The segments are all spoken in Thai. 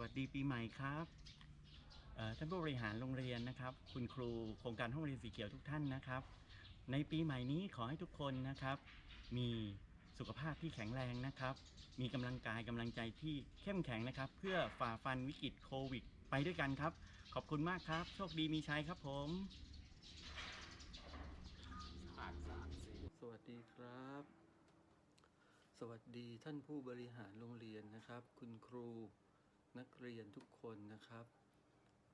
วัสดีปีใหม่ครับท่านผู้บริหารโรงเรียนนะครับ คุณครูโครงการห้องเรียนสีเขียวทุกท่านนะครับ ในปีใหม่นี้ขอให้ทุกคนนะครับ มีสุขภาพที่แข็งแรงนะครับ มีกำลังกายกำลังใจที่เข้มแข็งนะครับ เพื่อฝ่าฟันวิกฤตโควิด ไปด้วยกันครับ ขอบคุณมากครับ โชคดีมีชัยครับผมสวัสดีครับ สวัสดีท่านผู้บริหารโรงเรียนนะครับ คุณครู นักเรียนทุกคนนะครับ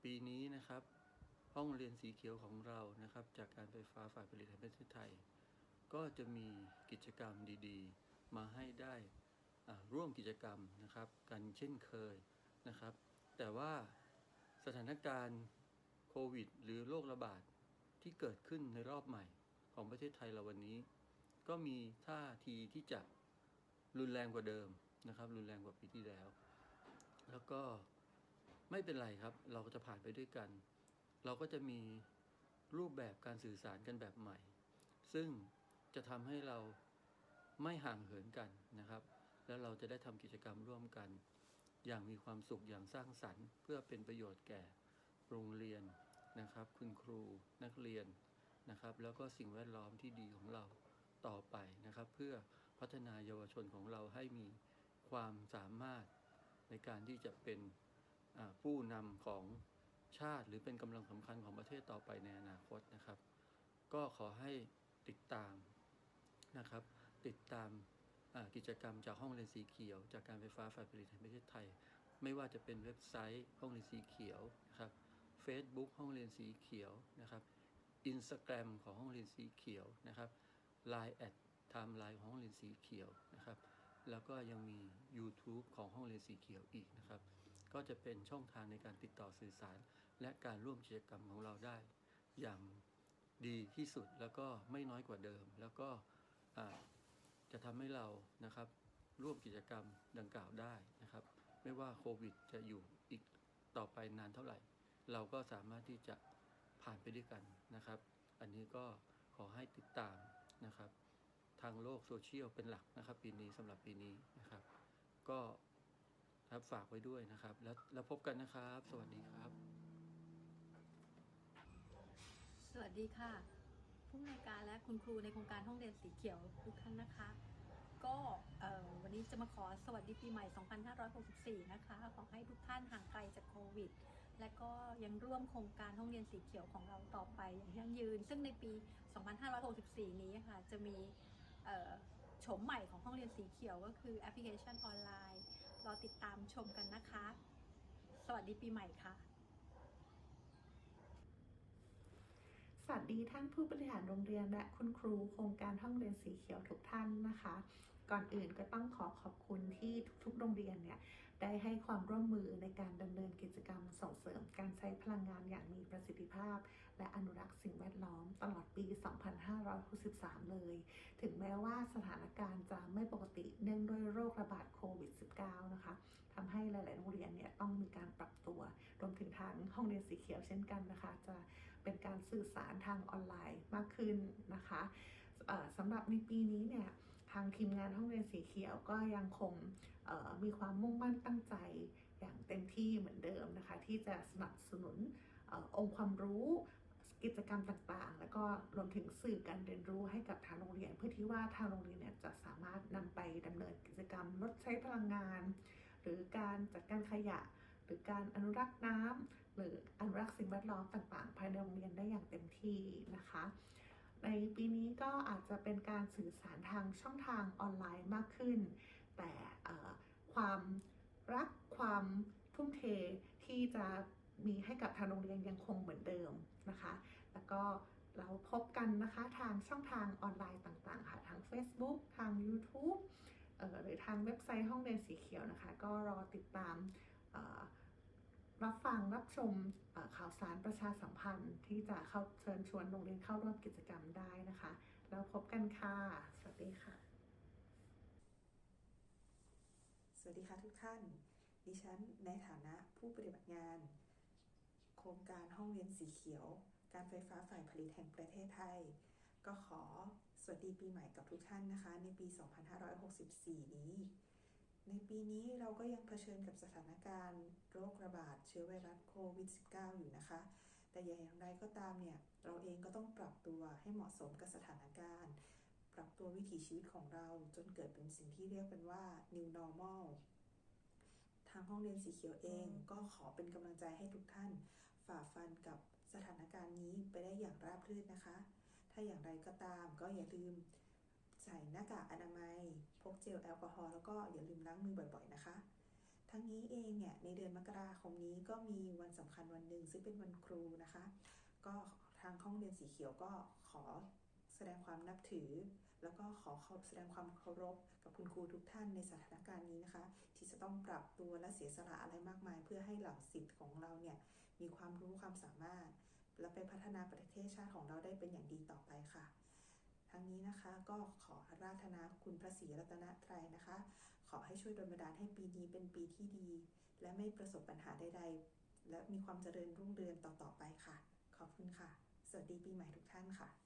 ปีนี้นะครับ ห้องเรียนสีเขียวของเรานะครับ จากการไฟฟ้าฝ่ายผลิตแห่งประเทศไทย ก็จะมีกิจกรรมดีๆ มาให้ได้ร่วมกิจกรรมนะครับ กันเช่นเคยนะครับ แต่ว่าสถานการณ์โควิด หรือโรคระบาดที่เกิดขึ้นในรอบใหม่ของประเทศไทยเราวันนี้ ก็มีท่าทีที่จะรุนแรงกว่าเดิมนะครับ รุนแรงกว่าปีที่แล้ว แล้วก็ไม่เป็นไรครับ เราก็จะผ่านไปด้วยกัน เราก็จะมีรูปแบบการสื่อสารกันแบบใหม่ ซึ่งจะทำให้เราไม่ห่างเหินกันนะครับ แล้วเราจะได้ทำกิจกรรมร่วมกัน อย่างมีความสุขอย่างสร้างสรรค์ เพื่อเป็นประโยชน์แก่โรงเรียนนะครับ คุณครูนักเรียนนะครับ แล้วก็สิ่งแวดล้อมที่ดีของเราต่อไปนะครับ เพื่อพัฒนาเยาวชนของเราให้มีความสามารถ ในการที่จะเป็นผู้นำของชาติหรือเป็นกำลังสำคัญของประเทศต่อไปในอนาคตนะครับ ก็ขอให้ติดตามนะครับ ติดตามกิจกรรมจากห้องเรียนสีเขียว จากการไฟฟ้าฝ่ายผลิตแห่งประเทศไทย ไม่ว่าจะเป็นเว็บไซต์ห้องเรียนสีเขียวนะครับ Facebook ห้องเรียนสีเขียวนะครับอินสตาแกรมของห้องเรียนสีเขียวนะครับ Line แอดไทม์ไลน์ของห้องเรียนสีเขียวนะครับ แล้วก็ยังมี YouTube ของห้องเรียนสีเขียวอีกนะครับ ก็จะเป็นช่องทางในการติดต่อสื่อสาร และการร่วมกิจกรรมของเราได้ อย่างดีที่สุดแล้วก็ไม่น้อยกว่าเดิม แล้วก็จะทำให้เรานะครับร่วมกิจกรรมดังกล่าวได้นะครับ ไม่ว่าโควิดจะอยู่อีกต่อไปนานเท่าไหร่ เราก็สามารถที่จะผ่านไปด้วยกันนะครับ อันนี้ก็ขอให้ติดตามนะครับางโลกโซเชียลเป็นหลักนะครับปีนี้สำหรับปีนี้นะครับ ก็ครับฝากไว้ด้วยนะครับ แล้วแล้วพบกันนะครับ สวัสดีครับ สวัสดีค่ะผู้อำนวยการและคุณครูในโครงการห้องเรียนสีเขียวทุกท่านนะคะ ก็วันนี้จะมาขอสวัสดีปีใหม่ 2564 นะคะ ขอให้ทุกท่านห่างไกลจากโควิด และก็ยังร่วมโครงการห้องเรียนสีเขียวของเราต่อไปอย่างยั่งยืน ซึ่งในปี 2564 นี้ค่ะจะมี โฉมใหม่ของห้องเรียนสีเขียวก็คือแอปพลิเคชันออนไลน์ รอติดตามชมกันนะคะ สวัสดีปีใหม่ค่ะ สวัสดีท่านผู้บริหารโรงเรียนและคุณครูโครงการห้องเรียนสีเขียวทุกท่านนะคะ ก่อนอื่นก็ต้องขอขอบคุณที่ทุกๆ โรงเรียนเนี่ยได้ให้ความร่วมมือในการดำเนินกิจกรรมส่งเสริมการใช้พลังงานอย่างมีประสิทธิภาพ และอนุรักษ์สิ่งแวดล้อมตลอดปี 2563 เลย ถึงแม้ว่าสถานการณ์จะไม่ปกติเนื่องด้วยโรคระบาดโควิด -19 นะคะทำให้หลาย ๆ โรงเรียนเนี่ยต้องมีการปรับตัว รวมถึงทางห้องเรียนสีเขียวเช่นกันนะคะ จะเป็นการสื่อสารทางออนไลน์มากขึ้นนะคะสำหรับในปีนี้เนี่ยทางทีมงานห้องเรียนสีเขียวก็ยังคงมีความมุ่งมั่นตั้งใจอย่างเต็มที่เหมือนเดิมนะคะ ที่จะสนับสนุนองค์ความรู้ กิจกรรมต่างๆ แล้วก็รวมถึงสื่อการเรียนรู้ให้กับทางโรงเรียน เพื่อที่ว่าทางโรงเรียนเนี่ยจะสามารถนำไปดำเนินกิจกรรมลดใช้พลังงาน หรือการจัดการขยะ หรือการอนุรักษ์น้ำหรืออนุรักษ์สิ่งแวดล้อมต่างๆ ภายในโรงเรียนได้อย่างเต็มที่นะคะ ในปีนี้ก็อาจจะเป็นการสื่อสารทางช่องทางออนไลน์มากขึ้น แต่ความรักความทุ่มเทที่จะ มีให้กับทางโรงเรียนยังคงเหมือนเดิมนะคะ แล้วก็เราพบกันนะคะทางช่องทางออนไลน์ต่างๆ ค่ะ ทาง Facebook ทาง YouTube เอ่อหรือทางเว็บไซต์ห้องเรียนสีเขียวนะคะ ก็รอติดตามรับฟังรับชมข่าวสารประชาสัมพันธ์ที่จะเข้าเชิญชวนโรงเรียนเข้าร่วมกิจกรรมได้นะคะ แล้วพบกันค่ะ สวัสดีค่ะ สวัสดีค่ะทุกท่าน ดิฉันในฐานะผู้ปฏิบัติงาน ครงการห้องเรียนสีเขียว การไฟฟ้าฝ่ายผลิตแห่งประเทศไทย ก็ขอสวัสดีปีใหม่กับทุกท่านนะคะ ในปี 2564นี้ปี2564นี้ก็ขอให้ทุกท่นี้ ในปีนี้เราก็ยังเผชิญกับสถานการณ์โรคระบาดเชื้อไวรัสโควิด -19 อยู่นะคะ แต่อย่างไรก็ตามเนี่ย เราเองก็ต้องปรับตัวให้เหมาะสมกับสถานการณ์ ปรับตัววิถีชีวิตของเราจนเกิดเป็นสิ่งที่เรียกเป็นว่า new normal ทางห้องเรียนสีเขียวเองก็ขอเป็นกำลังใจให้ทุกท่าน ฝ่าฟันกับสถานการณ์นี้ไปได้อย่างราบรื่นนะคะ ถ้าอย่างไรก็ตามก็อย่าลืมใส่หน้ากากอนามัย พกเจลแอลกอฮอล์แล้วก็อย่าลืมล้างมือบ่อยๆนะคะ ทั้งนี้เองเนี่ยในเดือนมกราคมนี้ก็มีวันสำคัญวันหนึ่งซึ่งเป็นวันครูนะคะ ก็ทางห้องเรียนสีเขียวก็ขอแสดงความนับถือ แล้วก็ขอแสดงความเคารพกับคุณครูทุกท่านในสถานการณ์นี้นะคะ ที่จะต้องปรับตัวและเสียสละอะไรมากมาย เพื่อให้เหล่าสิทธิ์ของเราเนี่ย มีความรู้ความสามารถ และไปพัฒนาประเทศชาติของเราได้เป็นอย่างดีต่อไปค่ะ ทั้งนี้นะคะก็ขออาราธนาคุณพระศรีรัตนตรัยนะคะ ขอให้ช่วยดลบันดาลให้ปีนี้เป็นปีที่ดี และไม่ประสบปัญหาใด ๆ และมีความเจริญรุ่งเรืองต่อๆไปค่ะ ขอบคุณค่ะ สวัสดีปีใหม่ทุกท่านค่ะ